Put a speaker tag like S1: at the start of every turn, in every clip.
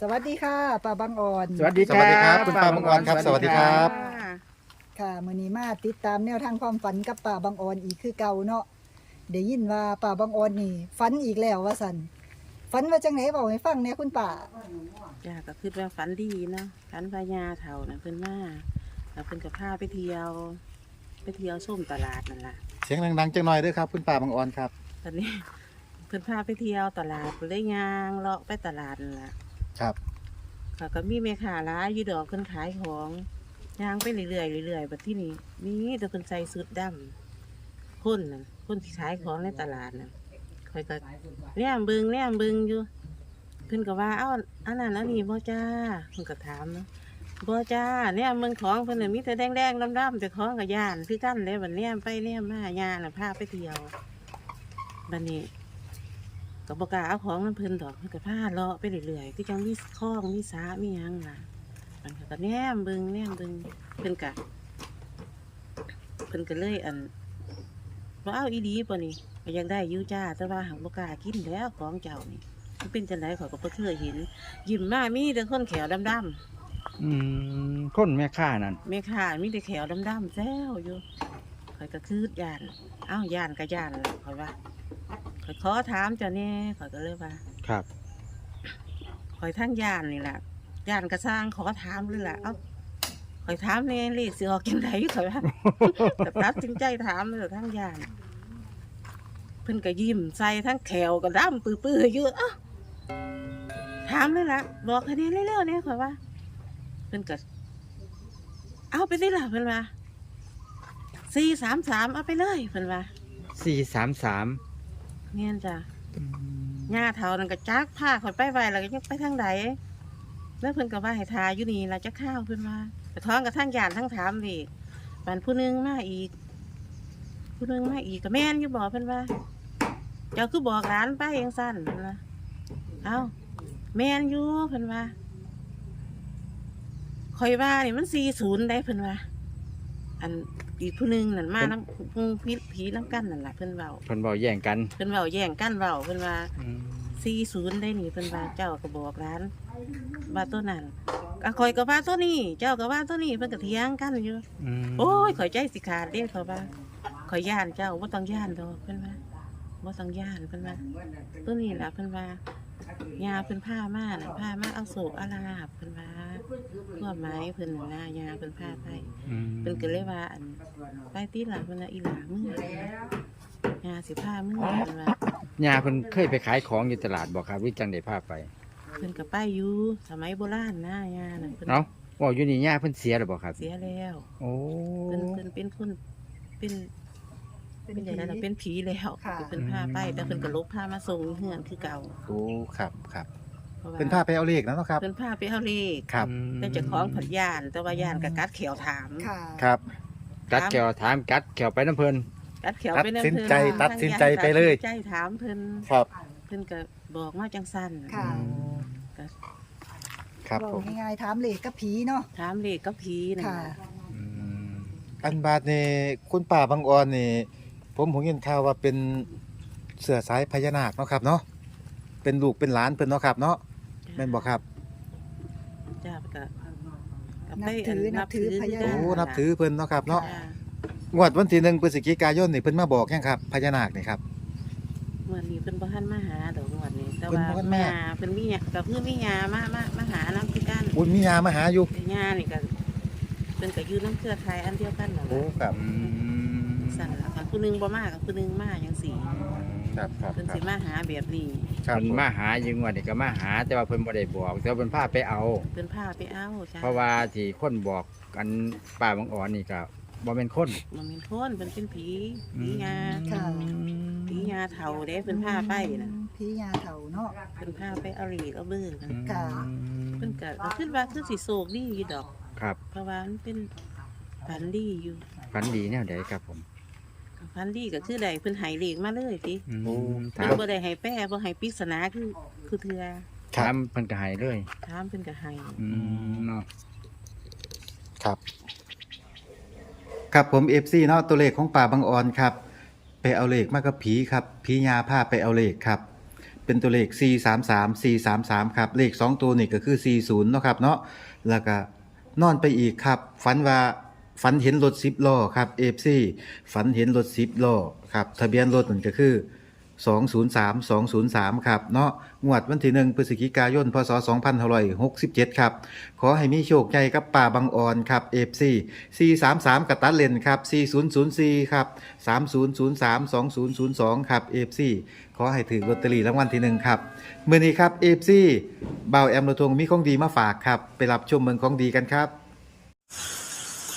S1: สวัสดีค่ะป้าบางอ่อน
S2: สวัสดี
S3: สวัสดีครับคุณป้าบังออนครับ สวัสดีครับ
S1: ค่ะมื้อนี้มาติดตามแนวทางความฝันกับป้าบางอ่อนอีกคือเก่าเนาะได้ยินว่าป้าบางอ่อนนี่ฝันอีกแล้วว่าซั่นฝันว่าจังไหนบอกให้ฟังแหน่คุณป้า
S4: จ้าก็คือว่าฝันดีเนาะฝันพญาเถ่านะเพิ่นมาแล้วเพิ่นก็พาไปเที่ยว ไปเที่ยวส้มตลาดนั่นล่ะ
S3: เสียงดังๆจังหน่อยด้วยครับ คุณป้าบางออนครับ
S4: ตอนนี้ เพิ่นพาไปเที่ยวตลาดเพิ่นเลยย่างเลาะไปตลาดนั่นล่ะ
S3: ครับ
S4: เขาก็มีแม่ค้าร้ายอยู่ดอกเพิ่นขายของย่างไปเรื่อยๆเรื่อยๆแบัดที่นี่มีแต่เพิ่นใส่สุดดำคนน่ะคนที่ขายของในตลาดน่ะคอยก็แนมเบิงแนมเบิงอยู่เพิ่นก็ว่าเอ้าอันนั้นอันนี้บ่จ้าเพิ่นก็ถามเนาะบ่จ้าเนี่ยเมืองของเพิ่นน่ะมีแต่แดงๆดำๆแต่ของก็ย่านคือกันเลยบัดแนมไปแนมมาย่านน่ะพาไปเที่ยวบัดนี้ ก็บ่กล้าเอาของนำเพิ่นดอกเพิ่นก็พาเลาะไปเรื่อยๆคือจังมีคลองมีสระมีหยังล่ะมันก็แนมเบิ่งแนมเบิ่งเพิ่นก็เพิ่นก็เลยอันว่าเอาอีดีป่ะนี่ก็อยากได้อยู่จ้า แต่ว่าหังบ่กล้ากินแล้วของเจ้านี่มันเป็นจังไดข่อยก็บ่เคยเห็น ยิ้มมามีแต่คนแขวดำ
S2: อืมคนแม่ค้านั่น
S4: ๆแม่ค้ามีแต่แขวดำๆแซวอยู่ข่อยก็คืดย่านอ้าวย่านก็ย่านล่ะข่อยว่าข่ อยขอถามเจ้าแน่ข่อยก็เลยว่า
S2: ครับ
S4: ข่อยทั้งย่านนี่ล่ะย่านก็สร้างขอถามเลยล่ะเอ้าข่อยถามแน่เลขสิออกจังไดข่อยว่าก็ตัดสินใจถามเลยทั้งย่าน เพิ่นก็ยิ้มใส่ทั้งแขวก็ดำปื้อๆอยู่เอ้าถามเลยล่ะ บอกคะแนนเร็วๆเนี่ยข่อยว่า เพิ่นก็เอาไปสิล่ะเพิ่นว่าสี่สามสามเอาไปเลยเพิ่นว่า
S2: สี่สามสาม
S4: เงี้ยจ้ะหญ้าเท่านั้นก็จักผ้าข่อยไปไว้แล้วก็ยังไปทางใดแล้วเพิ่นก็ว่าให้ทาอยู่นี่ล่ะจะข้าวเพิ่นว่าแต่ท้องกับทั้งยานทั้งถามอีกปันผู้หนึงมาอีก ผู้หนึงมาอีกก็แม่นอยู่บอกเพิ่นว่า เจ้าคือบอกร้านไปยังสั้นเพิ่นว่าเอ้าแม่นอยู่เพิ่นว่าคอยว่านี่มันสี่ศูนย์ได้เพิ่นว่าอันอีกผู้หนึงนั่นมาน้ำผู้ ผีผีน้ำกันนั่นแหละเพิ่นเว้า
S2: เพิ่นบอกแย่งกัน
S4: เพิ่นเว้าแย่งกันเว้าเพิ่นว่า
S2: อืม
S4: สี่ศูนย์ได้นี่เพิ่นว่าเจ้าก็บอกร้านว่าตัวนั้นก็คอยก็ว่าตัวนี้ เจ้าก็ว่าตัวนี้เพิ่นก็เถียงกันอยู่
S2: ม
S4: โอ้ยข่อยใจสิขาดเด้เขาว่าข่อยย่านเจ้าบ่ต้องย่านดอกเพิ่นว่าบ่ต้องย่านเพิ่นว่าตัวนี้ล่ะเพิ่นว่า ยาเพิ่นผ้ามาน่ะผ้ามาเอาโศกอาลาบเพิ่นว่าความหมายเพิ่นน่ะนะยาเพิ่นผ้าไป
S2: อืม
S4: เพิ่นก็เลยว่าอันไปติล่ะเพิ่นน่ะอีหลามึงยาสิผ้ามึงเพิ่นว่า
S2: ย่าเพิ่นเคยไปขายของอยู่ตลาดบอกครับวิจังได้พาไป
S4: เพิ่นก็ไปอยู่สมัยโบราณนะยาน่ะเพิ่น
S2: เนาะบอกอยู่นี่ย่าเพิ่นเสียหรือบ่ครับ
S4: เสียแล้ว
S2: โอ้
S4: เพิ่นเพิ่นเป็นคนเป็น เป็นอย่างนั้นน่ะเป็นผีแล้ว
S1: ค่ะ
S4: เพิ่นพาไปแต่เพิ่นก็ลบพามาส่งเฮือนคือเก่า
S3: โอ้ครับครับ
S4: พราะว่
S3: เป็นผ้าไปเอาเลขนะเนาะครับ
S4: เพิ่นพาไปเอาเลข
S3: ครับ
S2: อืม
S4: แต่เจ้าของผัดยาน แต่ว่ายานกับกัดเขียวถาม
S1: ค่ะ
S3: ครับ
S2: กัดแขวถามกัดแขวไปน้ำเพิ่น
S4: กัดเขียวไปนั่น
S3: ตัดสิน
S4: เพิ่น
S3: ใจ
S4: ว่า
S3: ตัดสินใจไปเลย
S4: ตัดสินใจถามเพิ่น
S3: ครับ
S4: เพิ่นก็บอกมาจังสั้น
S1: ค่ะ
S4: ก็
S3: ครับ
S1: บอ
S3: ผ
S1: ก
S3: ม
S1: ง่ายๆถามเลขกับผีเนาะ
S4: ถามเลขกับผีนั่น
S1: ค่ะ
S4: น่ะ
S2: อืม
S3: อันบาดนี่คุณป้าบางออนนี่ ผมผมยินข่าวว่าเป็นเสือสายพญานาคเนาะครับเนาะเป็นลูกเป็นหลานเพิ่นเนาะครับ เนาะแม่นบ่ครับ
S4: จ้าก็ก็
S1: นั
S4: ไป
S1: บถือนับถือพญา
S3: โอ้
S1: นาค
S3: นับถือเพิ่นเนาะครับเนาะ
S4: จ้
S3: งวดวันที่หนึ่งพฤศจิกายนนี่เพิ่นมาบอกยังครับพญานาคนี่ครับ
S4: เมื่อนี้เพิ่นบ่ทันมาหาดอกงวดนี้แต่
S3: เพิ่น
S4: ว่า
S3: บ่ทันมา
S4: แม่เพิ่นมีหยังก็คือมียามามามาหานํคือกัน
S3: บุญมียามาหาอยู่
S4: แต่ยานี่ก็เพิ่นก็อยู่น้ำเครือข่ายอันเดียวกันนั่น
S3: โอ้
S4: ล่ะ
S3: ครับ
S2: อืม
S4: สั่นล่ะค่ะผู้หนึงบ่มากับผู้หนึงมาจังซี่
S3: ครับครับ
S4: เพิ่น
S3: ครั
S4: สิ
S3: บ
S4: มาหาแบบนี้
S3: ครับ
S2: เพิ่น
S3: ผม
S2: มาหาอยู่งวดนี่ก็มาหา แต่ว่าเพิ่นบ่ได้บอกแต่ว่าเพิ่นพาไปเอา
S4: เพิ่นพาไปเอาจ้า
S2: เพราะว่าที่คนบอกกันป้าบางอ่อนนี่ก็บ่เป็นคน
S4: มันเป็นคนเพิ่นเป็นผีผียา
S1: ค่ะ
S4: ผียาเฒ่าเด้เพิ่นพาไปน่ะ
S1: ผียาเฒ่าเนาะ
S4: เพิ่นพาไปเอาหลีกเอาเบิ่งน่ะ
S1: ค่ะ
S4: เพิ่นก็ก็คิดว่าคือสิโศกดีอยู่ดอก
S2: ครับ
S4: เพราะว่ามันเป็นฝันดีอยู่
S2: ฝันดีแนวใดครับผม
S4: ฝันดีก็คือได้เพิ่นให้เลขมาเลยติ
S2: อืม
S3: โอ้
S2: ถา
S4: เพิ่น
S2: ม
S4: บ่ได้ให้แป้บ่ให้ปริศนาคือคือเทือ
S3: ครั
S2: ถา
S3: บ
S2: มเพิ่นก็ให้เลย
S4: ถามเพิ่นก็ให้
S2: อืมเนาะ
S3: ครับ ครับผม FC เนาะตัวเลขของป่าบางออนครับ ไปเอาเลขมากับผีครับผียาพาไปเอาเลขครับไปเป็นตัวเลข433 433ครับ เลข 2 ตัวนี่ก็คือ40เนาะครับเนาะแล้วก็นอนไปอีกครับฝันว่า ฝันเห็นรถ10ล้อครับ FC ฝันเห็นรถ10ล้อครับทะเบียนรถนั่นก็คือ203 203 ครับ เนาะงวดวันที่1พฤศจิกายน พศ 2567 ครับ ขอให้มีโชคใหญ่กับป่าบางออนครับ FC 433กับตัดเลนครับ 4004 ครับ 3003 2002 ครับ FC ขอให้ถือลอตเตอรี่รางวัลที่หนึ่งครับมื้อนี้ครับ FC บ่าวแอมระทงมีของดีมาฝากครับ ไปรับชมเมืองของดีกันครับ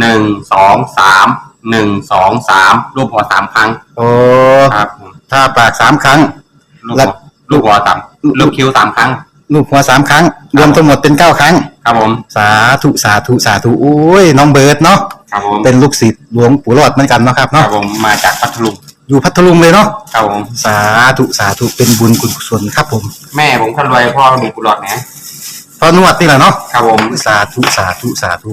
S5: หนึ่งสองสามหนึ่งสองสามรูปหัวสามครั้ง
S3: โอ้
S5: ครับผม
S3: ถ้าปากสามครั้ง
S5: ลูก
S3: แล้
S5: หั
S3: ว
S5: วลูกหัวสามลูกคิ้วสามครั้ง
S3: ลูกหัวสามครั้ง รวมทั้งหมดเป็นเก้าครั้ง
S5: ครับผม
S3: สาธุสาธุสาธุโอ้ยน้องเบิร์ดเนาะ
S5: ครับผม
S3: เป็นลูกศิษย์หลวงปู่รอดเหมือนกันเนาะครับ
S5: ครั
S3: เนาะ
S5: บผมมาจากพัทลุง
S3: อยู่พัทลุงเลยเนาะ
S5: ครับผม
S3: สาธุสาธุเป็นบุญกุศลครับผม
S5: แม่ผมคนรวยพ่อมีกุหลาบนะ
S3: พอนวดนี่แหละเนาะ
S5: ครับผม
S3: สาธุสาธุสาธุ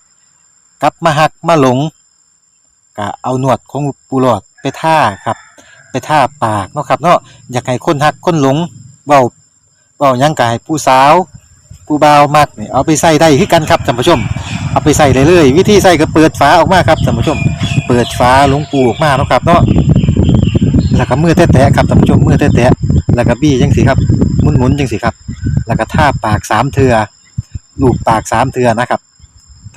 S3: กลับมาหักมาหลงก็เอาหนวดของปูหลอดไปท่าครับ ไปท่าปากเนาะครับเนาะอยากให้คนหักคนหลงเว้าเว้ายังกายผู้สาวผู้บ่าวมักนี่เอาไปใส่ได้คือกันครับท่านผู้ชม เอาไปใส่เลยเลย วิธีใส่ก็เปิดฝาออกมาครับท่านผู้ชม เปิดฝาหลงปูออกมาเนาะครับเนาะแล้วก็มือแตะๆครับท่านผู้ชมมือแตะๆแล้วก็บี้จังสิครับหมุนๆจังสิครับ แล้วก็ท่าปากสามเทือลูบปากสามเทือนะครับ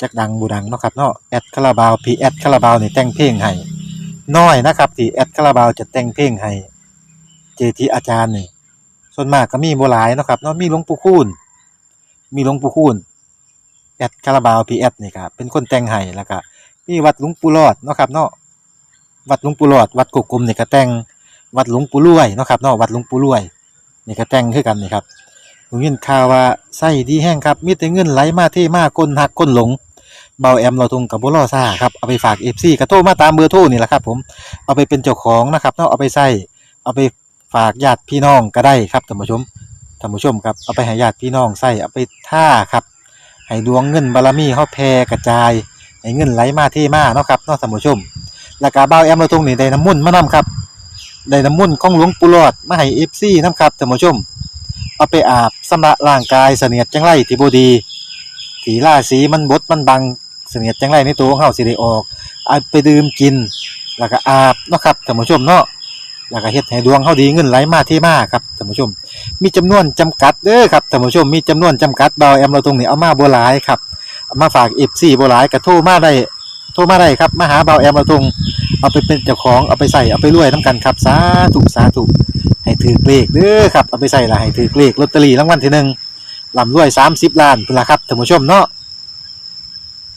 S3: จักดังบูดังเนาะครับเนาะแอดคาราบาวพีแอดคาราบาวนี่แต่งเพลงให้น้อยนะครับที่แอดคาราบาวจะแต่งเพลงให้เจทีอาจารย์นี่ส่วนมากก็มีบ่หลายเนาะครับเนาะมีหลวงปู่คูณมีหลวงปู่คูณแอดคาราบาวพีแอดนี่ครับเป็นคนแต่งให้แล้วก็มีวัดหลวงปู่รอดเนาะครับเนาะวัดหลวงปู่รอด วัดกกกลมนี่ก็แต่งวัดหลวงปู่รวยเนาะครับเนาะวัดหลวงปู่รวยนี่ก็แต่งคือกันนี่ครับผมยินข่าวว่าไส้ดีแห้งครับมีแต่เงินไหลมาเทมาก้นหักก้นหลง เบาแอมเราทงกับบุรอซ่าครับเอาไปฝากเอฟซีกระโทรมาตามเบอร์โทรนี่แหละครับผมเอาไปเป็นเจ้าของนะครับเนาะเอาไปใส่เอาไปฝากญาติพี่น้องก็ได้ครับท่านผู้ชมท่านผู้ชมครับเอาไปให้ญาติพี่น้องใส่เอาไปท่าครับให้ดวงเงินบารมีเฮาแผ่กระจายให้เงินไหลมาเทมาเนาะครับเนาะท่านผู้ชมแล้วก็เบาแอมเราทงนี่ได้น้ำมุ่นมานํครับได้น้ำมุ่นของหลวงปู่หลอดมาให้เอฟซีนํครับท่านผู้ชมเอาไปอาบสำระร่างกายเสนียดจังไรที่บดีถีล่าสีมันบดมันบัง เสนียดจังไรในตัวของเฮาสิได้ออกเอาไปดื่มกิน แล้วก็อาบเนาะครับท่านผู้ชมเนาะแล้วก็เฮ็ดให้ดวงเฮาดีเงินไหลมาเทมาครับท่านผู้ชม มีจำนวนจำกัดเด้อครับท่านผู้ชมมีจำนวนจำกัดเบาแอมเราตรงนี้เอามาบ่หลายครับเอามาฝาก FC บ่หลายก็โทรมาได้โทรมาได้ครับมาหาเบาแอมเราตรงเอาไปเป็นเจ้าของเอาไปใส่เอาไปรวยนํกันครับสาธุสาธุให้ถือเลขเด้อครับเอาไปใส่ละให้ถือเลขลอตเตอรี่รางวัลที่หนึ่งลำรวยสามสิบล้านพุ่นละครับท่านผู้ชมเนาะ